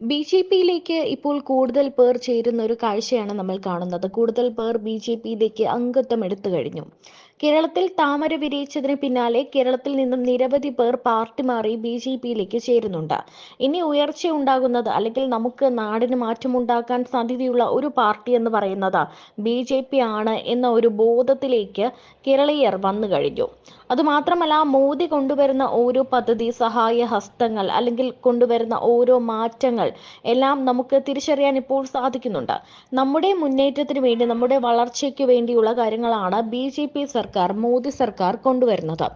B J പിയിലേക്ക് ഇപ്പോൾ കൂടുതൽ പേർ ചേരുന്ന ഒരു കാഴ്ചയാണ് നമ്മൾ കാണുന്നത്. കൂടുതൽ പേർ ബി ജെ പിയിലേക്ക് അംഗത്വം എടുത്തു കഴിഞ്ഞു. കേരളത്തിൽ താമര വിരിയിച്ചതിന് പിന്നാലെ കേരളത്തിൽ നിന്നും നിരവധി പേർ പാർട്ടി മാറി ബി ജെ പിയിലേക്ക് ചേരുന്നുണ്ട്. ഇനി ഉയർച്ച ഉണ്ടാകുന്നത് അല്ലെങ്കിൽ നമുക്ക് നാടിന് മാറ്റമുണ്ടാക്കാൻ സാധ്യതയുള്ള ഒരു പാർട്ടി എന്ന് പറയുന്നത് ബി ജെ പി ആണ് എന്ന ഒരു ബോധത്തിലേക്ക് കേരളീയർ വന്നു കഴിഞ്ഞു. അതുമാത്രമല്ല മോദി കൊണ്ടുവരുന്ന ഓരോ പദ്ധതി സഹായ ഹസ്തങ്ങൾ അല്ലെങ്കിൽ കൊണ്ടുവരുന്ന ഓരോ മാറ്റങ്ങൾ എല്ലാം നമുക്ക് തിരിച്ചറിയാൻ ഇപ്പോൾ സാധിക്കുന്നുണ്ട്. നമ്മുടെ മുന്നേറ്റത്തിന് വേണ്ടി നമ്മുടെ വളർച്ചയ്ക്ക് വേണ്ടിയുള്ള കാര്യങ്ങളാണ് ബി ജെ പി സർക്കാർ മോദി സർക്കാർ കൊണ്ടുവരുന്നത്.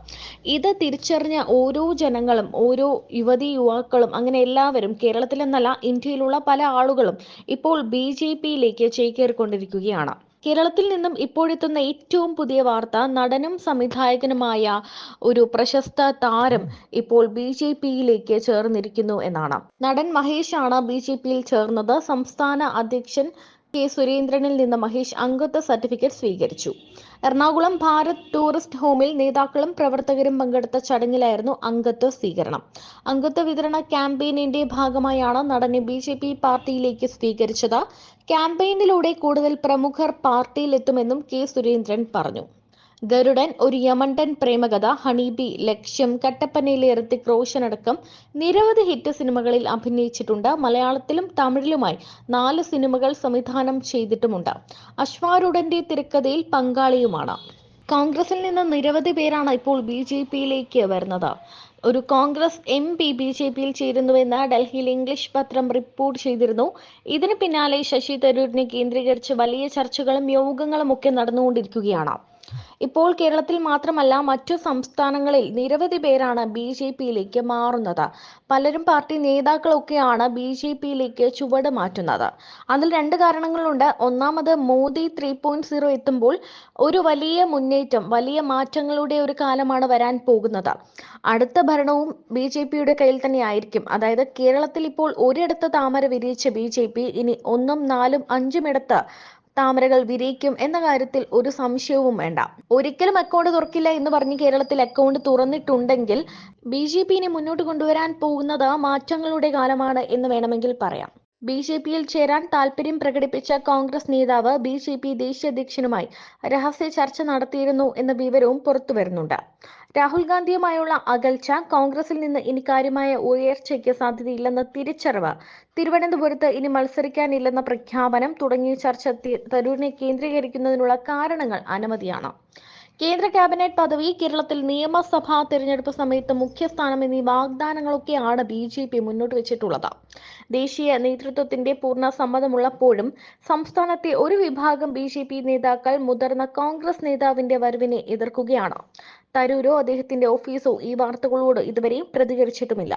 ഇത് തിരിച്ചറിഞ്ഞ ഓരോ ജനങ്ങളും ഓരോ യുവതി യുവാക്കളും അങ്ങനെ എല്ലാവരും കേരളത്തിലെന്നല്ല ഇന്ത്യയിലുള്ള പല ആളുകളും ഇപ്പോൾ ബി ജെ പിയിലേക്ക് ചേക്കേറിക്കൊണ്ടിരിക്കുകയാണ്. കേരളത്തിൽ നിന്നും ഇപ്പോഴെത്തുന്ന ഏറ്റവും പുതിയ വാർത്ത നടനും സംവിധായകനുമായ ഒരു പ്രശസ്ത താരം ഇപ്പോൾ ബി ജെ പിയിലേക്ക് ചേർന്നിരിക്കുന്നു എന്നാണ്. നടൻ മഹേഷ് ആണ് ബി ജെ പിയിൽ ചേർന്നത്. സംസ്ഥാന അധ്യക്ഷൻ കെ സുരേന്ദ്രനിൽ നിന്ന് മഹേഷ് അംഗത്വ സർട്ടിഫിക്കറ്റ് സ്വീകരിച്ചു. എറണാകുളം ഭാരത് ടൂറിസ്റ്റ് ഹോമിൽ നേതാക്കളും പ്രവർത്തകരും പങ്കെടുത്ത ചടങ്ങിലായിരുന്നു അംഗത്വ സ്വീകരണം. അംഗത്വ വിതരണ ക്യാമ്പയിനിന്റെ ഭാഗമായാണ് നടനെ ബി ജെ പി പാർട്ടിയിലേക്ക് സ്വീകരിച്ചത്. ക്യാമ്പയിനിലൂടെ കൂടുതൽ പ്രമുഖർ പാർട്ടിയിലെത്തുമെന്നും കെ സുരേന്ദ്രൻ പറഞ്ഞു. ഗരുഡൻ ഒരു യമണ്ടൻ പ്രേമകഥ ഹണീബി ലക്ഷ്യം കട്ടപ്പനയിലെ ഋത്തിക് റോഷൻ നിരവധി ഹിറ്റ് സിനിമകളിൽ അഭിനയിച്ചിട്ടുണ്ട്. മലയാളത്തിലും തമിഴിലുമായി നാല് സിനിമകൾ സംവിധാനം ചെയ്തിട്ടുമുണ്ട്. അശ്വാരൂഢന്റെ തിരക്കഥയിൽ പങ്കാളിയുമാണ്. കോൺഗ്രസിൽ നിന്ന് നിരവധി പേരാണ് ഇപ്പോൾ ബി ജെ പിയിലേക്ക് വരുന്നത്. ഒരു Congress M P B J പിയിൽ ചേരുന്നുവെന്ന് ഡൽഹിയിൽ ഇംഗ്ലീഷ് പത്രം റിപ്പോർട്ട് ചെയ്തിരുന്നു. ഇതിന് പിന്നാലെ ശശി തരൂരിനെ കേന്ദ്രീകരിച്ച് വലിയ ചർച്ചകളും യോഗങ്ങളും ഒക്കെ നടന്നുകൊണ്ടിരിക്കുകയാണ്. ഇപ്പോൾ കേരളത്തിൽ മാത്രമല്ല മറ്റു സംസ്ഥാനങ്ങളിൽ നിരവധി പേരാണ് ബി ജെ പിയിലേക്ക് മാറുന്നത്. പലരും പാർട്ടി നേതാക്കളൊക്കെയാണ് ബി ജെ പിയിലേക്ക് ചുവട് മാറ്റുന്നത്. അതിൽ രണ്ട് കാരണങ്ങളുണ്ട്. ഒന്നാമത് മോദി ത്രീ പോയിന്റ് സീറോ എത്തുമ്പോൾ ഒരു വലിയ മുന്നേറ്റം വലിയ മാറ്റങ്ങളുടെ ഒരു കാലമാണ് വരാൻ പോകുന്നത്. അടുത്ത ഭരണവും ബി ജെ പിയുടെ കയ്യിൽ തന്നെ ആയിരിക്കും. അതായത് കേരളത്തിൽ ഇപ്പോൾ ഒരിടത്ത് താമര വിരിയിച്ച ബി ജെ പി ഇനി ഒന്നും നാലും അഞ്ചും ഇടത്ത് താമരകൾ വിരിയിക്കും എന്ന കാര്യത്തിൽ ഒരു സംശയവും വേണ്ട. ഒരിക്കലും അക്കൗണ്ട് തുറക്കില്ല എന്ന് പറഞ്ഞ് കേരളത്തിൽ അക്കൗണ്ട് തുറന്നിട്ടുണ്ടെങ്കിൽ ബി ജെ മുന്നോട്ട് കൊണ്ടുവരാൻ പോകുന്നത് മാറ്റങ്ങളുടെ കാലമാണ് എന്ന് വേണമെങ്കിൽ പറയാം. ബി ജെ പിയിൽ ചേരാൻ താൽപര്യം പ്രകടിപ്പിച്ച കോൺഗ്രസ് നേതാവ് ബി ജെ പി ദേശീയ അധ്യക്ഷനുമായി രഹസ്യ ചർച്ച നടത്തിയിരുന്നു എന്ന വിവരവും പുറത്തുവരുന്നുണ്ട് രാഹുൽ ഗാന്ധിയുമായുള്ള അകൽച്ച കോൺഗ്രസിൽ നിന്ന് ഇനി കാര്യമായ ഉയർച്ചയ്ക്ക് സാധ്യതയില്ലെന്ന തിരിച്ചറിവ് തിരുവനന്തപുരത്ത് ഇനി മത്സരിക്കാനില്ലെന്ന പ്രഖ്യാപനം തുടങ്ങിയ ചർച്ച തരൂരിനെ കേന്ദ്രീകരിക്കുന്നതിനുള്ള കാരണങ്ങൾ അനവധിയാണ്. കേന്ദ്ര ക്യാബിനറ്റ് പദവി കേരളത്തിൽ നിയമസഭാ തെരഞ്ഞെടുപ്പ് സമയത്ത് മുഖ്യസ്ഥാനം എന്നീ വാഗ്ദാനങ്ങളൊക്കെയാണ് ബി ജെ പി മുന്നോട്ട് വെച്ചിട്ടുള്ളത്. ദേശീയ നേതൃത്വത്തിന്റെ പൂർണ സമ്മതമുള്ളപ്പോഴും സംസ്ഥാനത്തെ ഒരു വിഭാഗം ബി ജെ പി നേതാക്കൾ മുതിർന്ന കോൺഗ്രസ് നേതാവിന്റെ വരവിനെ എതിർക്കുകയാണ്. തരൂരോ അദ്ദേഹത്തിന്റെ ഓഫീസോ ഈ വാർത്തകളോട് ഇതുവരെ പ്രതികരിച്ചിട്ടുമില്ല.